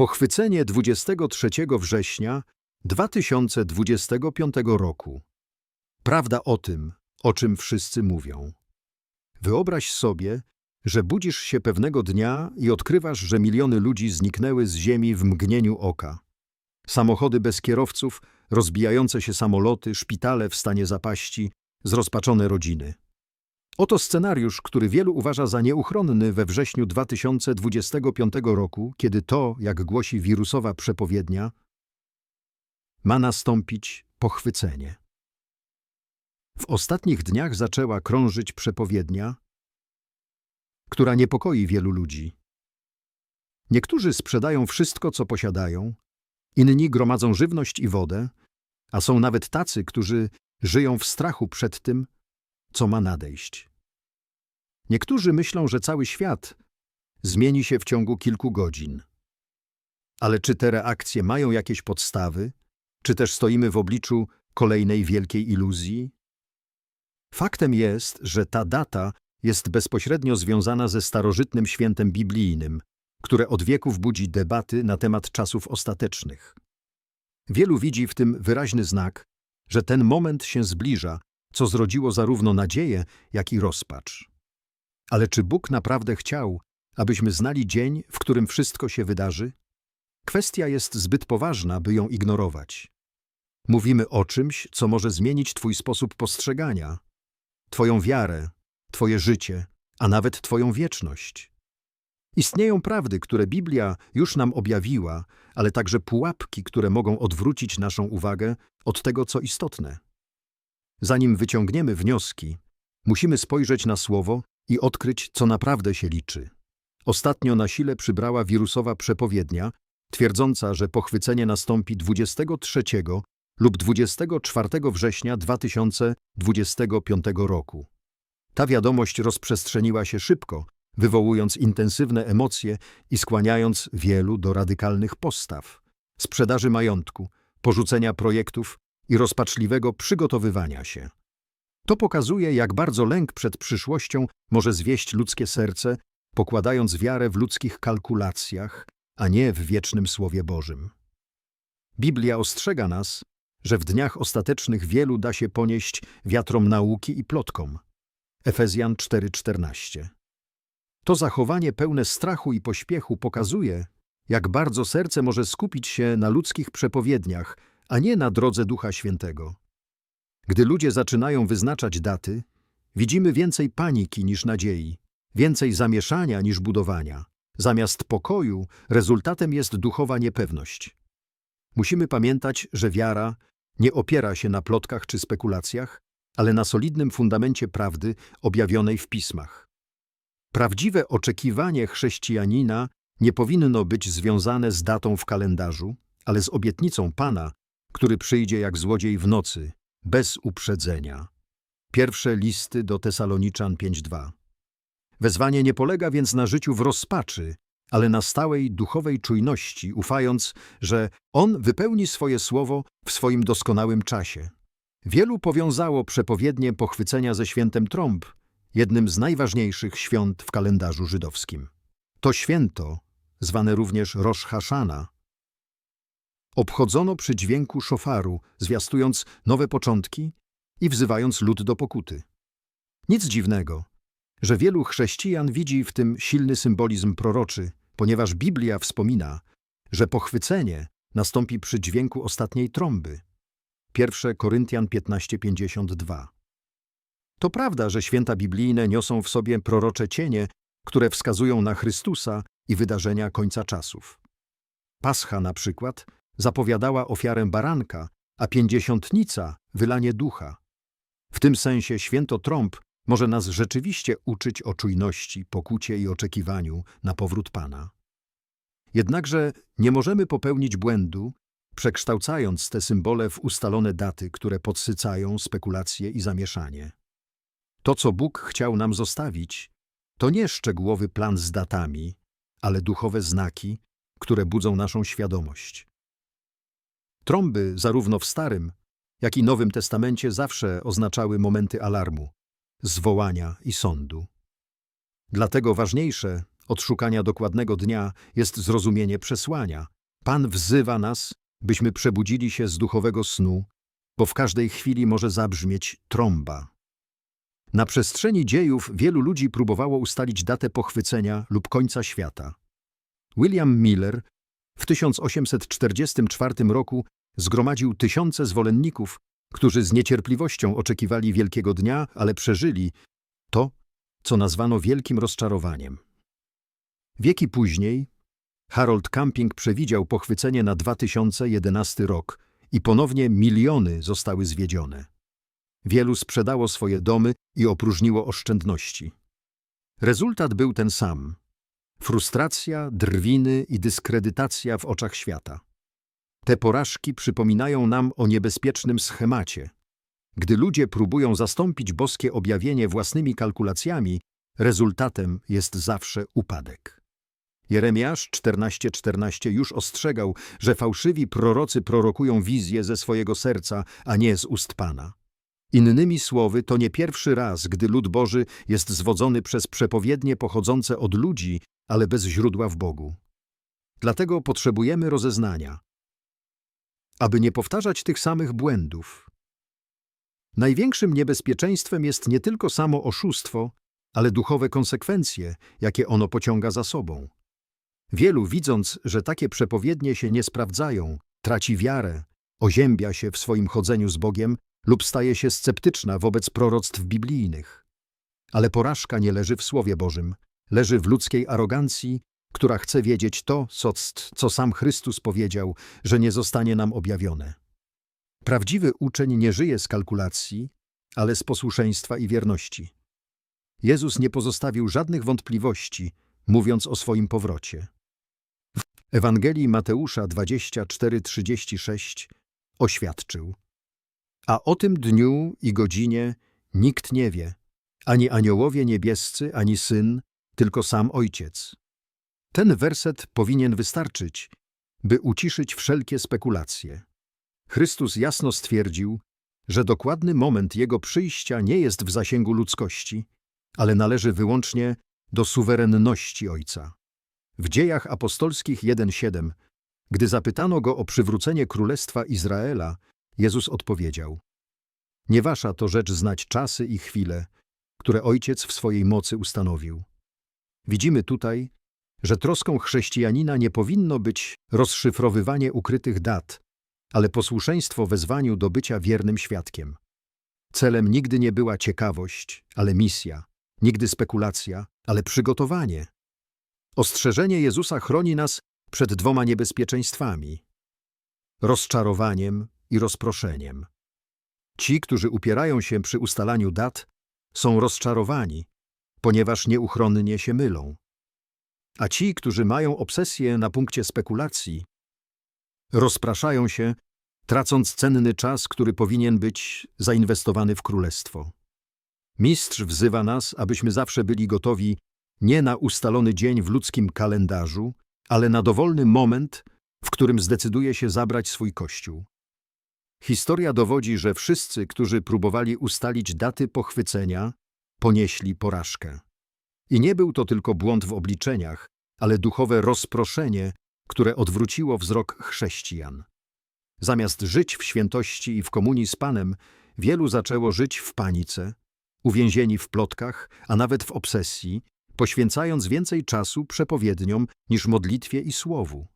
Pochwycenie 23 września 2025 roku. Prawda o tym, o czym wszyscy mówią. Wyobraź sobie, że budzisz się pewnego dnia i odkrywasz, że miliony ludzi zniknęły z ziemi w mgnieniu oka. Samochody bez kierowców, rozbijające się samoloty, szpitale w stanie zapaści, zrozpaczone rodziny. Oto scenariusz, który wielu uważa za nieuchronny we wrześniu 2025 roku, kiedy to, jak głosi wirusowa przepowiednia, ma nastąpić pochwycenie. W ostatnich dniach zaczęła krążyć przepowiednia, która niepokoi wielu ludzi. Niektórzy sprzedają wszystko, co posiadają, inni gromadzą żywność i wodę, a są nawet tacy, którzy żyją w strachu przed tym, co ma nadejść. Niektórzy myślą, że cały świat zmieni się w ciągu kilku godzin. Ale czy te reakcje mają jakieś podstawy? Czy też stoimy w obliczu kolejnej wielkiej iluzji? Faktem jest, że ta data jest bezpośrednio związana ze starożytnym świętem biblijnym, które od wieków budzi debaty na temat czasów ostatecznych. Wielu widzi w tym wyraźny znak, że ten moment się zbliża, co zrodziło zarówno nadzieję, jak i rozpacz. Ale czy Bóg naprawdę chciał, abyśmy znali dzień, w którym wszystko się wydarzy? Kwestia jest zbyt poważna, by ją ignorować. Mówimy o czymś, co może zmienić Twój sposób postrzegania, Twoją wiarę, Twoje życie, a nawet Twoją wieczność. Istnieją prawdy, które Biblia już nam objawiła, ale także pułapki, które mogą odwrócić naszą uwagę od tego, co istotne. Zanim wyciągniemy wnioski, musimy spojrzeć na Słowo i odkryć, co naprawdę się liczy. Ostatnio na sile przybrała wirusowa przepowiednia, twierdząca, że pochwycenie nastąpi 23 lub 24 września 2025 roku. Ta wiadomość rozprzestrzeniła się szybko, wywołując intensywne emocje i skłaniając wielu do radykalnych postaw, sprzedaży majątku, porzucenia projektów i rozpaczliwego przygotowywania się. To pokazuje, jak bardzo lęk przed przyszłością może zwieść ludzkie serce, pokładając wiarę w ludzkich kalkulacjach, a nie w wiecznym Słowie Bożym. Biblia ostrzega nas, że w dniach ostatecznych wielu da się ponieść wiatrom nauki i plotkom. Efezjan 4:14. To zachowanie pełne strachu i pośpiechu pokazuje, jak bardzo serce może skupić się na ludzkich przepowiedniach, a nie na drodze Ducha Świętego. Gdy ludzie zaczynają wyznaczać daty, widzimy więcej paniki niż nadziei, więcej zamieszania niż budowania. Zamiast pokoju rezultatem jest duchowa niepewność. Musimy pamiętać, że wiara nie opiera się na plotkach czy spekulacjach, ale na solidnym fundamencie prawdy objawionej w pismach. Prawdziwe oczekiwanie chrześcijanina nie powinno być związane z datą w kalendarzu, ale z obietnicą Pana, który przyjdzie jak złodziej w nocy, bez uprzedzenia. Pierwsze listy do Tesaloniczan 5.2 Wezwanie nie polega więc na życiu w rozpaczy, ale na stałej duchowej czujności, ufając, że On wypełni swoje słowo w swoim doskonałym czasie. Wielu powiązało przepowiednie pochwycenia ze świętem trąb, jednym z najważniejszych świąt w kalendarzu żydowskim. To święto, zwane również Rosh Hashana, obchodzono przy dźwięku szofaru, zwiastując nowe początki i wzywając lud do pokuty. Nic dziwnego, że wielu chrześcijan widzi w tym silny symbolizm proroczy, ponieważ Biblia wspomina, że pochwycenie nastąpi przy dźwięku ostatniej trąby. 1 Koryntian 15:52. To prawda, że święta biblijne niosą w sobie prorocze cienie, które wskazują na Chrystusa i wydarzenia końca czasów. Pascha na przykład zapowiadała ofiarę baranka, a pięćdziesiątnica wylanie ducha. W tym sensie święto trąb może nas rzeczywiście uczyć o czujności, pokucie i oczekiwaniu na powrót Pana. Jednakże nie możemy popełnić błędu, przekształcając te symbole w ustalone daty, które podsycają spekulacje i zamieszanie. To, co Bóg chciał nam zostawić, to nie szczegółowy plan z datami, ale duchowe znaki, które budzą naszą świadomość. Trąby zarówno w Starym, jak i Nowym Testamencie zawsze oznaczały momenty alarmu, zwołania i sądu. Dlatego ważniejsze od szukania dokładnego dnia jest zrozumienie przesłania. Pan wzywa nas, byśmy przebudzili się z duchowego snu, bo w każdej chwili może zabrzmieć trąba. Na przestrzeni dziejów wielu ludzi próbowało ustalić datę pochwycenia lub końca świata. William Miller w 1844 roku zgromadził tysiące zwolenników, którzy z niecierpliwością oczekiwali wielkiego dnia, ale przeżyli to, co nazwano wielkim rozczarowaniem. Wieki później Harold Camping przewidział pochwycenie na 2011 rok i ponownie miliony zostały zwiedzione. Wielu sprzedało swoje domy i opróżniło oszczędności. Rezultat był ten sam. Frustracja, drwiny i dyskredytacja w oczach świata. Te porażki przypominają nam o niebezpiecznym schemacie. Gdy ludzie próbują zastąpić boskie objawienie własnymi kalkulacjami, rezultatem jest zawsze upadek. Jeremiasz 14:14 14 już ostrzegał, że fałszywi prorocy prorokują wizje ze swojego serca, a nie z ust Pana. Innymi słowy, to nie pierwszy raz, gdy lud Boży jest zwodzony przez przepowiednie pochodzące od ludzi, ale bez źródła w Bogu. Dlatego potrzebujemy rozeznania, aby nie powtarzać tych samych błędów. Największym niebezpieczeństwem jest nie tylko samo oszustwo, ale duchowe konsekwencje, jakie ono pociąga za sobą. Wielu, widząc, że takie przepowiednie się nie sprawdzają, traci wiarę, oziębia się w swoim chodzeniu z Bogiem lub staje się sceptyczna wobec proroctw biblijnych. Ale porażka nie leży w Słowie Bożym, leży w ludzkiej arogancji, która chce wiedzieć to, co, co sam Chrystus powiedział, że nie zostanie nam objawione. Prawdziwy uczeń nie żyje z kalkulacji, ale z posłuszeństwa i wierności. Jezus nie pozostawił żadnych wątpliwości, mówiąc o swoim powrocie. W Ewangelii Mateusza 24:36 oświadczył: A o tym dniu i godzinie nikt nie wie, ani aniołowie niebiescy, ani syn, tylko sam Ojciec. Ten werset powinien wystarczyć, by uciszyć wszelkie spekulacje. Chrystus jasno stwierdził, że dokładny moment Jego przyjścia nie jest w zasięgu ludzkości, ale należy wyłącznie do suwerenności Ojca. W dziejach apostolskich 1:7, gdy zapytano Go o przywrócenie Królestwa Izraela, Jezus odpowiedział Nie wasza to rzecz znać czasy i chwile, które Ojciec w swojej mocy ustanowił. Widzimy tutaj, że troską chrześcijanina nie powinno być rozszyfrowywanie ukrytych dat, ale posłuszeństwo wezwaniu do bycia wiernym świadkiem. Celem nigdy nie była ciekawość, ale misja, nigdy spekulacja, ale przygotowanie. Ostrzeżenie Jezusa chroni nas przed dwoma niebezpieczeństwami rozczarowaniem i rozproszeniem. Ci, którzy upierają się przy ustalaniu dat, są rozczarowani, ponieważ nieuchronnie się mylą. A ci, którzy mają obsesję na punkcie spekulacji, rozpraszają się, tracąc cenny czas, który powinien być zainwestowany w królestwo. Mistrz wzywa nas, abyśmy zawsze byli gotowi nie na ustalony dzień w ludzkim kalendarzu, ale na dowolny moment, w którym zdecyduje się zabrać swój kościół. Historia dowodzi, że wszyscy, którzy próbowali ustalić daty pochwycenia, ponieśli porażkę. I nie był to tylko błąd w obliczeniach, ale duchowe rozproszenie, które odwróciło wzrok chrześcijan. Zamiast żyć w świętości i w komunii z Panem, wielu zaczęło żyć w panice, uwięzieni w plotkach, a nawet w obsesji, poświęcając więcej czasu przepowiedniom niż modlitwie i słowu.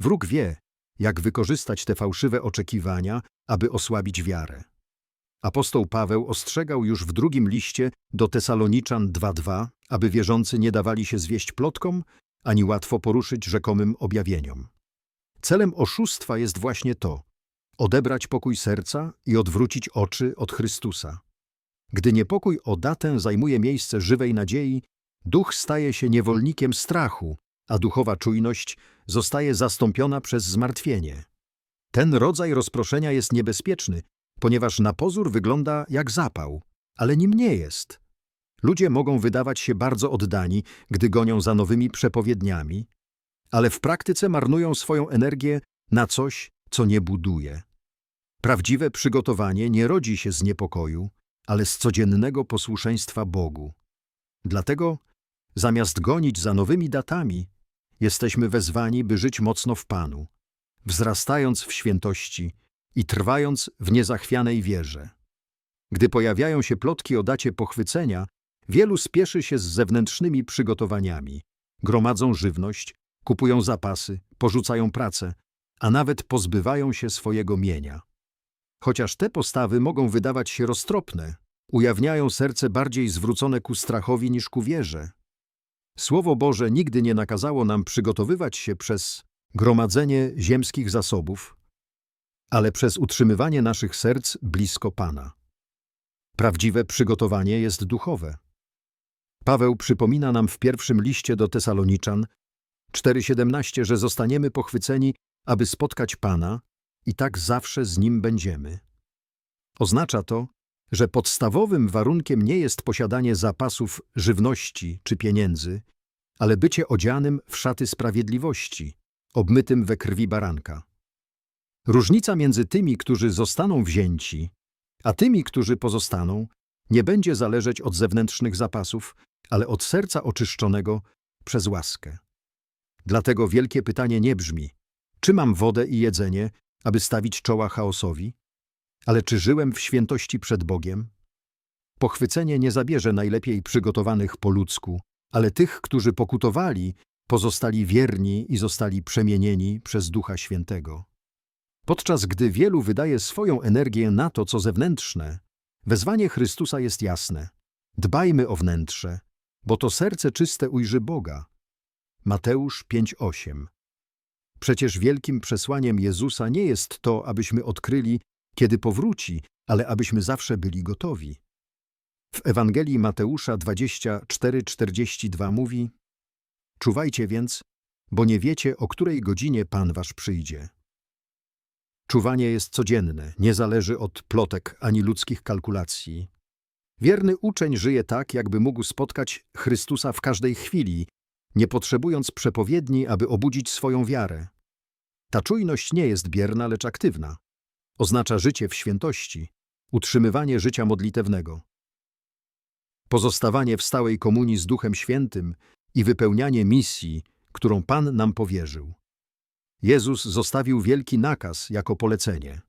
Wróg wie, jak wykorzystać te fałszywe oczekiwania, aby osłabić wiarę. Apostoł Paweł ostrzegał już w drugim liście do Tesaloniczan 2.2, aby wierzący nie dawali się zwieść plotkom, ani łatwo poruszyć rzekomym objawieniom. Celem oszustwa jest właśnie to – odebrać pokój serca i odwrócić oczy od Chrystusa. Gdy niepokój o datę zajmuje miejsce żywej nadziei, duch staje się niewolnikiem strachu, a duchowa czujność zostaje zastąpiona przez zmartwienie. Ten rodzaj rozproszenia jest niebezpieczny, ponieważ na pozór wygląda jak zapał, ale nim nie jest. Ludzie mogą wydawać się bardzo oddani, gdy gonią za nowymi przepowiedniami, ale w praktyce marnują swoją energię na coś, co nie buduje. Prawdziwe przygotowanie nie rodzi się z niepokoju, ale z codziennego posłuszeństwa Bogu. Dlatego Zamiast gonić za nowymi datami, jesteśmy wezwani, by żyć mocno w Panu, wzrastając w świętości i trwając w niezachwianej wierze. Gdy pojawiają się plotki o dacie pochwycenia, wielu spieszy się z zewnętrznymi przygotowaniami. Gromadzą żywność, kupują zapasy, porzucają pracę, a nawet pozbywają się swojego mienia. Chociaż te postawy mogą wydawać się roztropne, ujawniają serce bardziej zwrócone ku strachowi niż ku wierze. Słowo Boże nigdy nie nakazało nam przygotowywać się przez gromadzenie ziemskich zasobów, ale przez utrzymywanie naszych serc blisko Pana. Prawdziwe przygotowanie jest duchowe. Paweł przypomina nam w pierwszym liście do Tesaloniczan 4,17, że zostaniemy pochwyceni, aby spotkać Pana i tak zawsze z Nim będziemy. Oznacza to, że podstawowym warunkiem nie jest posiadanie zapasów żywności czy pieniędzy, ale bycie odzianym w szaty sprawiedliwości, obmytym we krwi baranka. Różnica między tymi, którzy zostaną wzięci, a tymi, którzy pozostaną, nie będzie zależeć od zewnętrznych zapasów, ale od serca oczyszczonego przez łaskę. Dlatego wielkie pytanie nie brzmi, czy mam wodę i jedzenie, aby stawić czoła chaosowi, ale czy żyłem w świętości przed Bogiem? Pochwycenie nie zabierze najlepiej przygotowanych po ludzku, ale tych, którzy pokutowali, pozostali wierni i zostali przemienieni przez Ducha Świętego. Podczas gdy wielu wydaje swoją energię na to, co zewnętrzne, wezwanie Chrystusa jest jasne. Dbajmy o wnętrze, bo to serce czyste ujrzy Boga. Mateusz 5:8 Przecież wielkim przesłaniem Jezusa nie jest to, abyśmy odkryli, kiedy powróci, ale abyśmy zawsze byli gotowi. W Ewangelii Mateusza 24:42 mówi: Czuwajcie więc, bo nie wiecie, o której godzinie Pan wasz przyjdzie. Czuwanie jest codzienne, nie zależy od plotek ani ludzkich kalkulacji. Wierny uczeń żyje tak, jakby mógł spotkać Chrystusa w każdej chwili, nie potrzebując przepowiedni, aby obudzić swoją wiarę. Ta czujność nie jest bierna, lecz aktywna. Oznacza życie w świętości, utrzymywanie życia modlitewnego. Pozostawanie w stałej komunii z Duchem Świętym i wypełnianie misji, którą Pan nam powierzył. Jezus zostawił wielki nakaz jako polecenie.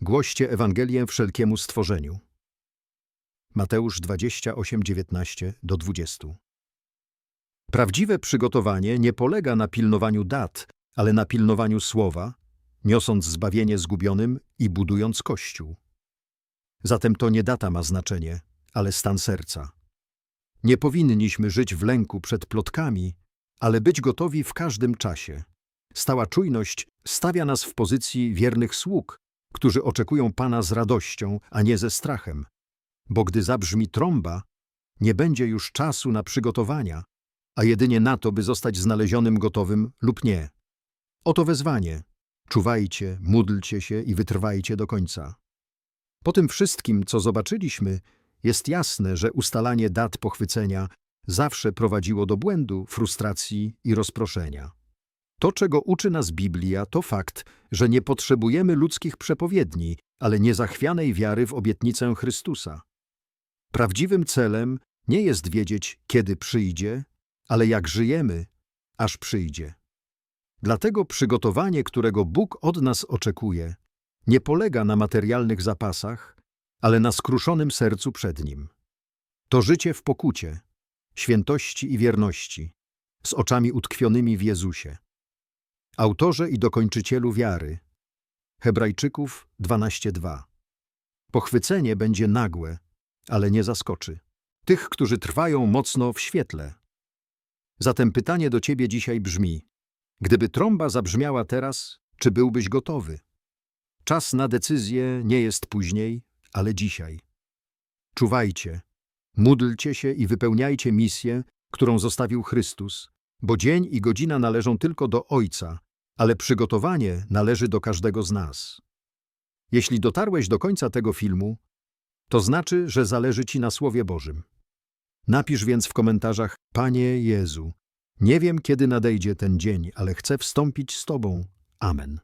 Głoście Ewangelię wszelkiemu stworzeniu. Mateusz 28, 19 do 20. Prawdziwe przygotowanie nie polega na pilnowaniu dat, ale na pilnowaniu słowa, niosąc zbawienie zgubionym i budując Kościół. Zatem to nie data ma znaczenie, ale stan serca. Nie powinniśmy żyć w lęku przed plotkami, ale być gotowi w każdym czasie. Stała czujność stawia nas w pozycji wiernych sług, którzy oczekują Pana z radością, a nie ze strachem. Bo gdy zabrzmi trąba, nie będzie już czasu na przygotowania, a jedynie na to, by zostać znalezionym gotowym lub nie. Oto wezwanie. Czuwajcie, módlcie się i wytrwajcie do końca. Po tym wszystkim, co zobaczyliśmy, jest jasne, że ustalanie dat pochwycenia zawsze prowadziło do błędu, frustracji i rozproszenia. To, czego uczy nas Biblia, to fakt, że nie potrzebujemy ludzkich przepowiedni, ale niezachwianej wiary w obietnicę Chrystusa. Prawdziwym celem nie jest wiedzieć, kiedy przyjdzie, ale jak żyjemy, aż przyjdzie. Dlatego przygotowanie, którego Bóg od nas oczekuje, nie polega na materialnych zapasach, ale na skruszonym sercu przed Nim. To życie w pokucie, świętości i wierności, z oczami utkwionymi w Jezusie. Autorze i dokończycielu wiary. Hebrajczyków 12:2. Pochwycenie będzie nagłe, ale nie zaskoczy. Tych, którzy trwają mocno w świetle. Zatem pytanie do Ciebie dzisiaj brzmi: Gdyby trąba zabrzmiała teraz, czy byłbyś gotowy? Czas na decyzję nie jest później, ale dzisiaj. Czuwajcie, módlcie się i wypełniajcie misję, którą zostawił Chrystus, bo dzień i godzina należą tylko do Ojca, ale przygotowanie należy do każdego z nas. Jeśli dotarłeś do końca tego filmu, to znaczy, że zależy Ci na Słowie Bożym. Napisz więc w komentarzach: Panie Jezu, nie wiem, kiedy nadejdzie ten dzień, ale chcę wstąpić z Tobą. Amen.